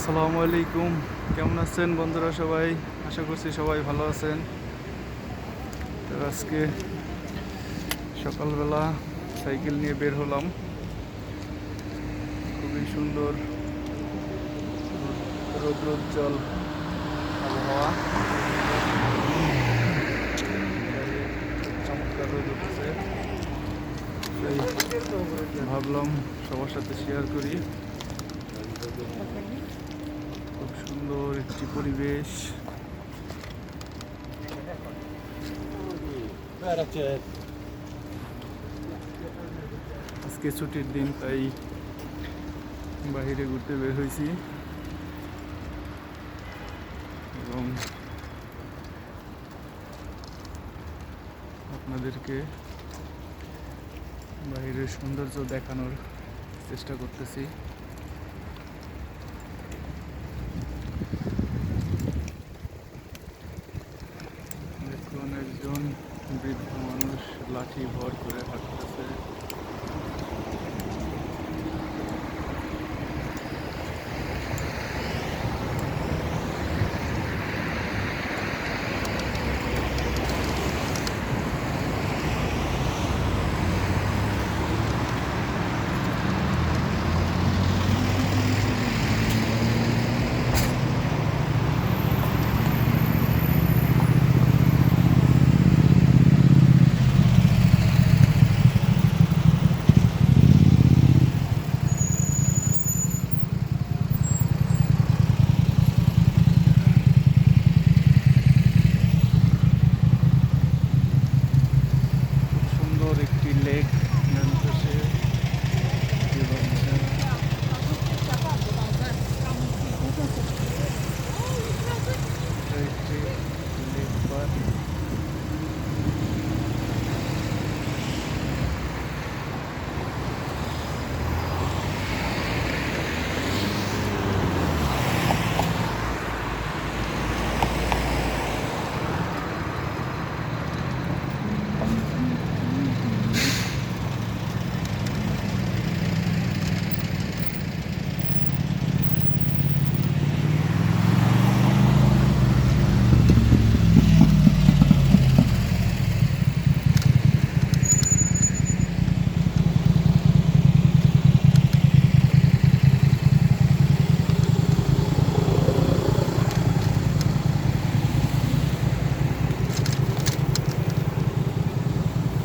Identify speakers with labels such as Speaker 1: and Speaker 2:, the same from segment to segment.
Speaker 1: আসসালামু আলাইকুম। কেমন আছেন বন্ধুরা সবাই? আশা করছি সবাই ভালো আছেন। তো আজকে সকালবেলা সাইকেল নিয়ে বের হলাম। খুবই সুন্দর রৌদ্রোজ্জ্বল আবহাওয়া। চমৎকার রোদ উঠছে। ভাবলাম সবার সাথে শেয়ার করি। সুন্দর একটি পরিবেশ। আজকে ছুটির দিন, তাই বাইরে ঘুরতে বের হয়েছি। এবং আপনাদেরকে বাইরের সৌন্দর্য দেখানোর চেষ্টা করতেছি। লাঠি ভর করে হাঁটতেছে খুব সুন্দর একটি লেক ডান পাশে এবং, আহ, একটি লেক পার্ক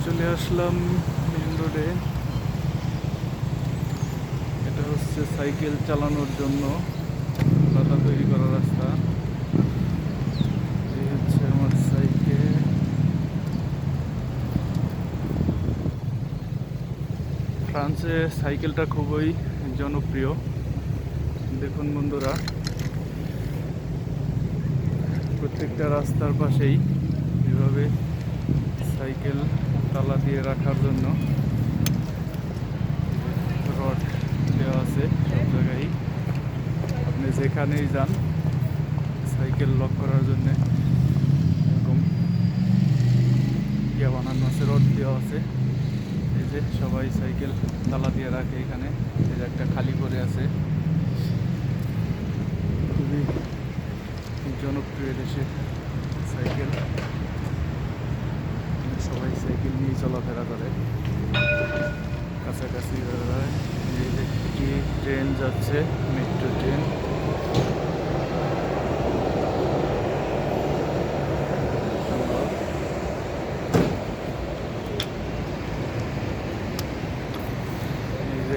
Speaker 1: চলে আসলাম মেন রোডে এটা হচ্ছে সাইকেল চালানোর জন্য রাস্তা তৈরি করা রাস্তা। এই হচ্ছে আমার সাইকেল ফ্রান্সে সাইকেলটা খুবই জনপ্রিয়। দেখুন বন্ধুরা, প্রত্যেকটা রাস্তার পাশেই এভাবে সাইকেল তালা দিয়ে রাখার জন্য রড দেওয়া আছে সব জায়গায়। আপনি যেখানেই যান, সাইকেল লক করার জন্য এরকম ইয়ে বানানো আছে, রড দেওয়া আছে। এই যে সবাই সাইকেল তালা দিয়ে রাখে এখানে। এই যে একটা খালি করে আছে। খুবই জনপ্রিয় দেশে সাইকেল এখানে সবাই সাইকেল নিয়ে চলাফেরা করে। কাছাকাছি একটি ট্রেন যাচ্ছে, মেট্রো ট্রেন।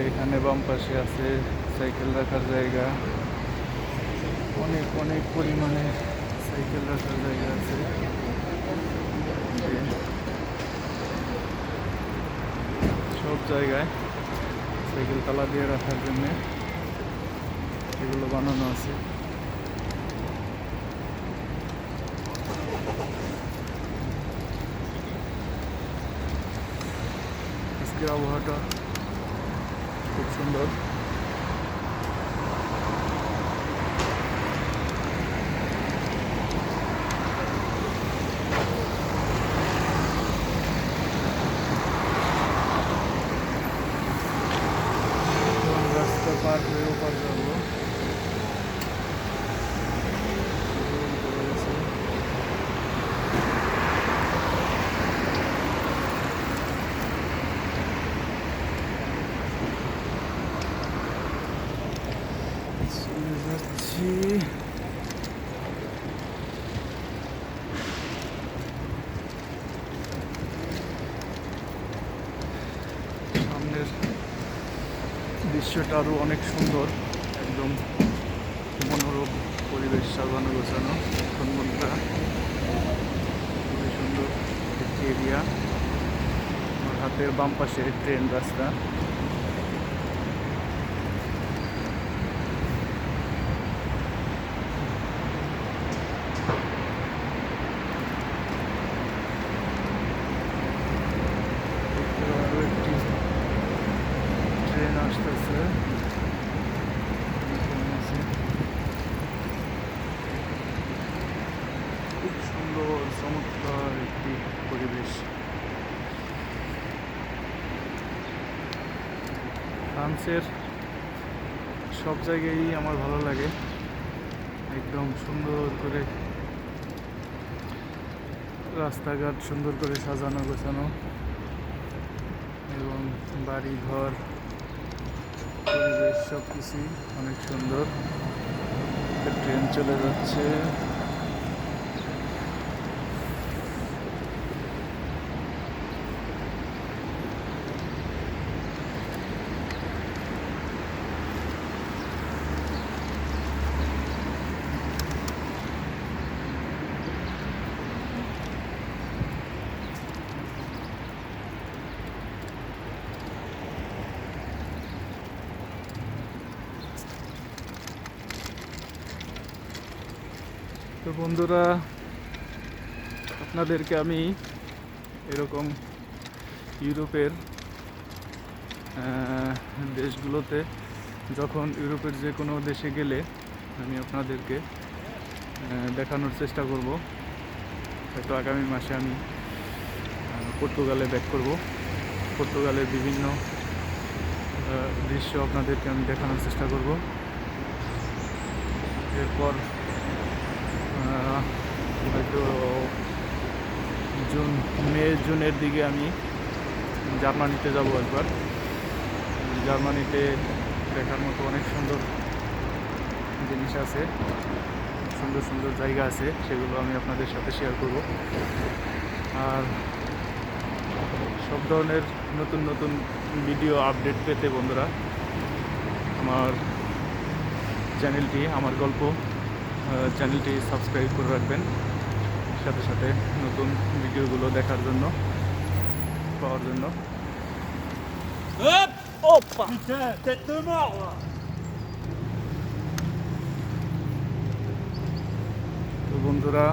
Speaker 1: এখানে বাম পাশে আছে, সাইকেল রাখার জায়গা। অনেক অনেক পরিমাণে সাইকেল রাখার জায়গা আছে যে সব জায়গায় সাইকেল তালা দিয়ে রাখার জন্য এগুলো বানানো আছে। আজকের আবহাওয়াটা খুব সুন্দর রাস্তা পার হয়ে ওপার যাব যাচ্ছি সামনের দৃশ্যটা আরও অনেক সুন্দর। একদম মনোরম পরিবেশ সাজানো, গোছানো বন্ধুরা খুবই সুন্দর একটি এরিয়া আমার হাতের বাম পাশে ট্রেন রাস্তা আরও একটি ট্রেন আসতেছে ট্রেন আছে। খুব সুন্দর চমৎকার একটি পরিবেশ ফ্রান্সের সব জায়গায়ই আমার ভালো লাগে। একদম সুন্দর করে রাস্তাঘাট সুন্দর করে সাজানো, গোছানো এবং বাড়ি ঘর পরিবেশ সব কিছুই অনেক সুন্দর। ট্রেন চলে যাচ্ছে। তো বন্ধুরা, আপনাদেরকে আমি এরকম ইউরোপের দেশগুলোতে যখন ইউরোপের যে কোনো দেশে গেলে আমি আপনাদেরকে দেখানোর চেষ্টা করব। হয়তো আগামী মাসে আমি পর্তুগালে ব্যাক করব। পর্তুগালের বিভিন্ন দৃশ্য আপনাদেরকে আমি দেখানোর চেষ্টা করব। এরপর হয়তো জুন, মে, জুনের দিকে আমি জার্মানিতে যাব একবার। জার্মানিতে দেখার মতো অনেক সুন্দর জিনিস আছে, সুন্দর সুন্দর জায়গা আছে, সেগুলো আমি আপনাদের সাথে শেয়ার করব। আর সব ধরনের নতুন নতুন ভিডিও আপডেট পেতে বন্ধুরা, আমার চ্যানেলটি আমার গল্প চ্যানেলটি সাবস্ক্রাইব করে রাখবেন। সাথে সাথে নতুন ভিডিওগুলো দেখার জন্য পাওয়ার জন্য।
Speaker 2: Hop
Speaker 3: Opa!
Speaker 2: Putain, tête de mort là
Speaker 1: তো বন্ধুরা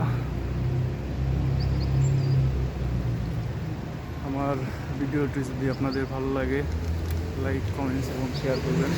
Speaker 1: আমার ভিডিওটি যদি আপনাদের ভালো লাগে লাইক কমেন্টস এবং শেয়ার করবেন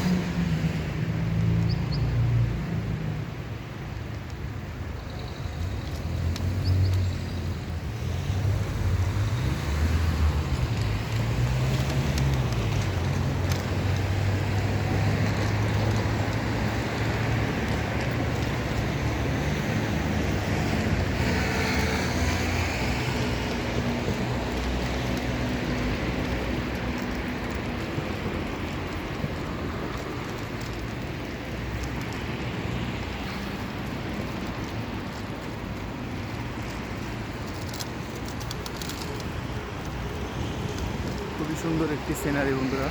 Speaker 1: খুবই সুন্দর একটি সিনারি বন্ধুরা।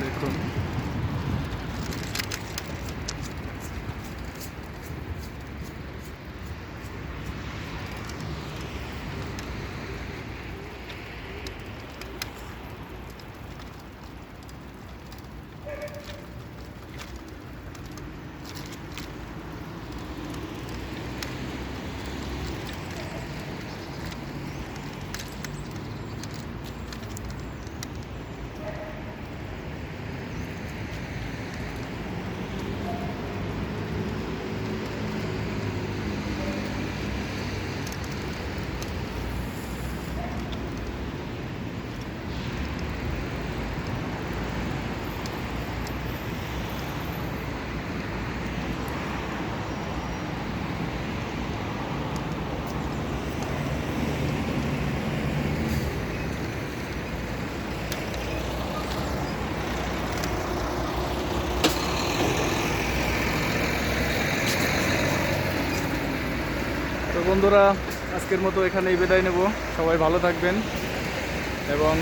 Speaker 1: দেখুন। বন্ধুরা, আজকের মতো এখানেই বিদায় নেব। সবাই ভালো থাকবেন এবং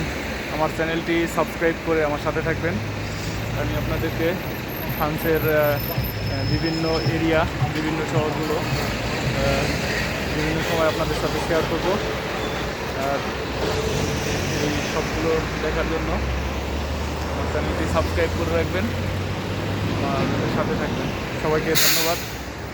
Speaker 1: আমার চ্যানেলটি সাবস্ক্রাইব করে আমার সাথে থাকবেন। আমি আপনাদেরকে ফ্রান্সের বিভিন্ন এরিয়া, বিভিন্ন শহরগুলো বিভিন্ন সময় আপনাদের সাথে শেয়ার করব। আর এই সবগুলো দেখার জন্য আমার চ্যানেলটি সাবস্ক্রাইব করে রাখবেন। আমাদের সাথে থাকবেন। সবাইকে ধন্যবাদ।